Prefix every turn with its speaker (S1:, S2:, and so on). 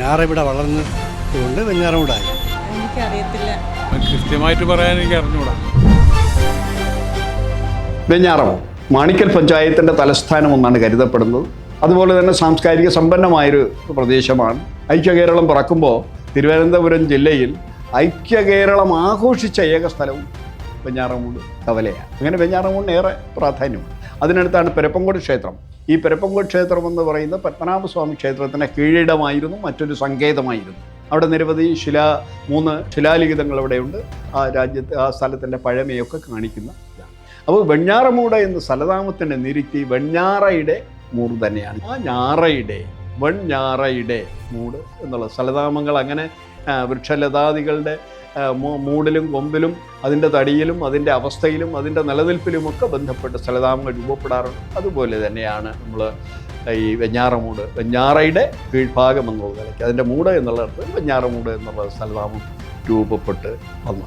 S1: ഞാറ ഇവിടെ വളർന്നതുകൊണ്ട് വെഞ്ഞാറമൂടായി.
S2: എനിക്കറിയത്തില്ല.
S3: കൃത്യമായിട്ട് പറയാൻ എനിക്ക് അറിഞ്ഞൂടാ
S4: വെഞ്ഞാറമോ മാണിക്കൽ പഞ്ചായത്തിന്റെ തലസ്ഥാനം ഒന്നാണ് കരുതപ്പെടുന്നത്. അതുപോലെ തന്നെ സാംസ്കാരിക സമ്പന്നമായൊരു പ്രദേശമാണ്. ഐക്യകേരളം പിറക്കുമ്പോൾ തിരുവനന്തപുരം ജില്ലയിൽ ഐക്യകേരളം ആഘോഷിച്ച ഏക സ്ഥലവും വെഞ്ഞാറമൂട് കവലയാണ്. അങ്ങനെ വെഞ്ഞാറമൂടിന് ഏറെ പ്രാധാന്യമാണ് അതിനടുത്താണ് പെരപ്പങ്കോട് ക്ഷേത്രം. ഈ പെരപ്പങ്കോട് ക്ഷേത്രം എന്ന് പറയുന്ന പത്മനാഭസ്വാമി ക്ഷേത്രത്തിന്റെ കീഴിടമായിരുന്നു മറ്റൊരു സങ്കേതമായിരുന്നു. അവിടെ നിരവധി ശിലാ മൂന്ന് ശിലാലിഖിതങ്ങൾ അവിടെയുണ്ട്. ആ രാജ്യത്ത് ആ സ്ഥലത്തിന്റെ പഴമയൊക്കെ കാണിക്കുന്ന അപ്പോൾ വെഞ്ഞാറമൂട എന്ന സ്ഥലനാമത്തിന്റെ നിരുത്തി വെഞ്ഞാറയുടെ മൂട് തന്നെയാണ്. ആ ഞാറയുടെ വെഞ്ഞാറയുടെ മൂട് എന്നുള്ള സ്ഥലനാമങ്ങൾ അങ്ങനെ വൃക്ഷലതാദികളുടെ മൂടിലും കൊമ്പിലും അതിന്റെ തടിയിലും അതിന്റെ അവസ്ഥയിലും അതിന്റെ നിലനിൽപ്പിലുമൊക്കെ ബന്ധപ്പെട്ട് സ്ഥലതാമങ്ങൾ രൂപപ്പെടാറുണ്ട്. അതുപോലെ തന്നെയാണ് നമ്മൾ ഈ വെഞ്ഞാറമൂട്. വെഞ്ഞാറയുടെ കീഴ്ഭാഗം എന്നുള്ള നിലയ്ക്ക് അതിന്റെ മൂട് എന്നുള്ള വെഞ്ഞാറമൂട് എന്നുള്ള സ്ഥലതാമം രൂപപ്പെട്ട് വന്നു